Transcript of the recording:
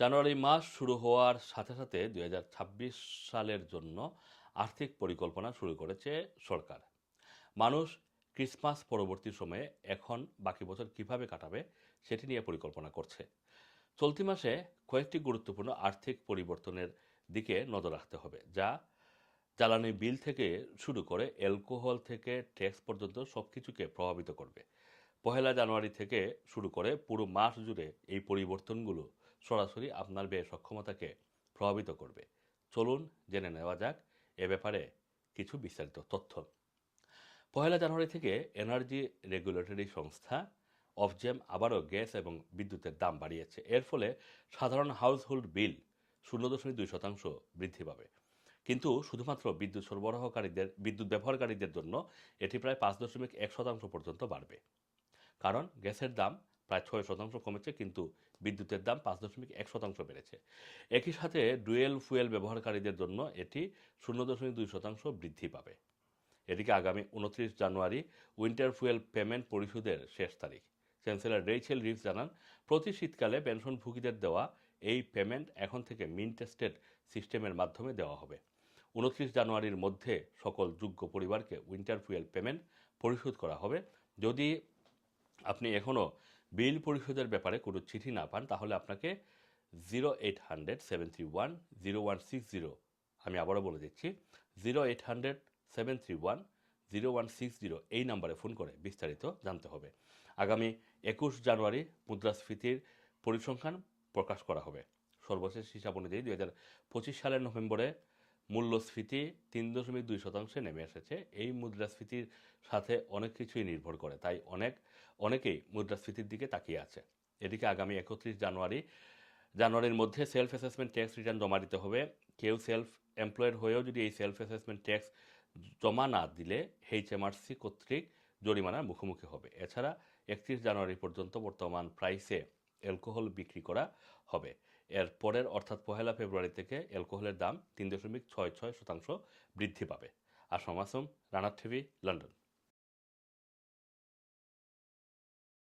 জানুয়ারি মাস শুরু হওয়ার সাথে সাথে দু হাজার ছাব্বিশ সালের জন্য আর্থিক পরিকল্পনা শুরু করেছে সরকার। মানুষ ক্রিসমাস পরবর্তী সময়ে এখন বাকি বছর কীভাবে কাটাবে সেটি নিয়ে পরিকল্পনা করছে। চলতি মাসে কয়েকটি গুরুত্বপূর্ণ আর্থিক পরিবর্তনের দিকে নজর রাখতে হবে, যা জ্বালানি বিল থেকে শুরু করে অ্যালকোহল থেকে ট্যাক্স পর্যন্ত সব কিছুকে প্রভাবিত করবে। পহেলা জানুয়ারি থেকে শুরু করে পুরো মাস জুড়ে এই পরিবর্তনগুলো সরাসরি আপনার ব্যয় সক্ষমতাকে প্রভাবিত করবে। চলুন জেনে নেওয়া যাক এ ব্যাপারে কিছু বিস্তারিত তথ্য। পহেলা জানুয়ারি থেকে এনার্জি রেগুলেটরি সংস্থা অফজেম আবারও গ্যাস এবং বিদ্যুতের দাম বাড়িয়েছে। এর ফলে সাধারণ হাউসহোল্ড বিল শূন্য দশমিক দুই শতাংশ বৃদ্ধি পাবে। কিন্তু শুধুমাত্র বিদ্যুৎ সরবরাহকারীদের, বিদ্যুৎ ব্যবহারকারীদের জন্য এটি প্রায় পাঁচ দশমিক এক শতাংশ পর্যন্ত বাড়বে। কারণ গ্যাসের দাম প্রায় ছয় শতাংশ কমেছে, কিন্তু বিদ্যুতের দাম পাঁচ দশমিক এক শতাংশ বেড়েছে। একই সাথে ডুয়েল ফুয়েল ব্যবহারকারীদের জন্য এটি শূন্য দশমিক দুই শতাংশ বৃদ্ধি পাবে। এদিকে আগামী উনত্রিশ জানুয়ারি উইন্টার ফুয়েল পেমেন্ট পরিশোধের শেষ তারিখ। চ্যান্সেলর রেইচেল রিভস জানান, প্রতি শীতকালে পেনশনভোগীদের দেওয়া এই পেমেন্ট এখন থেকে মিন টেস্টেড সিস্টেমের মাধ্যমে দেওয়া হবে। উনত্রিশ জানুয়ারির মধ্যে সকল যোগ্য পরিবারকে উইন্টার ফুয়েল পেমেন্ট পরিশোধ করা হবে। যদি আপনি এখনও বিল পরিশোধের ব্যাপারে কোনো চিঠি না পান, তাহলে আপনাকে zero eight hundred seven three one zero one six zero. আমি আবারও বলে দিচ্ছি, zero eight hundred seven three one zero one six zero. এই নাম্বারে ফোন করে বিস্তারিত জানতে হবে। আগামী একুশ জানুয়ারি মুদ্রাস্ফীতির পরিসংখ্যান প্রকাশ করা হবে। সর্বশেষ হিসাব অনুযায়ী দু হাজার পঁচিশ সালের নভেম্বরে মূল্যস্ফীতি তিন দশমিক দুই শতাংশে নেমে এসেছে। এই মুদ্রাস্ফীতির সাথে অনেক কিছুই নির্ভর করে, তাই অনেক, অনেকেই মুদ্রাস্ফীতির দিকে তাকিয়ে আছে। এদিকে আগামী একত্রিশ জানুয়ারি, জানুয়ারির মধ্যে সেলফ অ্যাসেসমেন্ট ট্যাক্স রিটার্ন জমা দিতে হবে। কেউ সেলফ এমপ্লয়েড হয়েও যদি এই সেলফ অ্যাসেসমেন্ট ট্যাক্স জমা না দিলে এইচএমআরসি কর্তৃক জরিমানার মুখোমুখি হবে। এছাড়া একত্রিশ জানুয়ারি পর্যন্ত বর্তমান প্রাইসে অ্যালকোহল বিক্রি করা হবে। এর পরের, অর্থাৎ পহেলা ফেব্রুয়ারি থেকে অ্যালকোহলের দাম তিন দশমিক ছয় ছয় শতাংশ বৃদ্ধি পাবে। আসম আসম রানার টিভি, লন্ডন।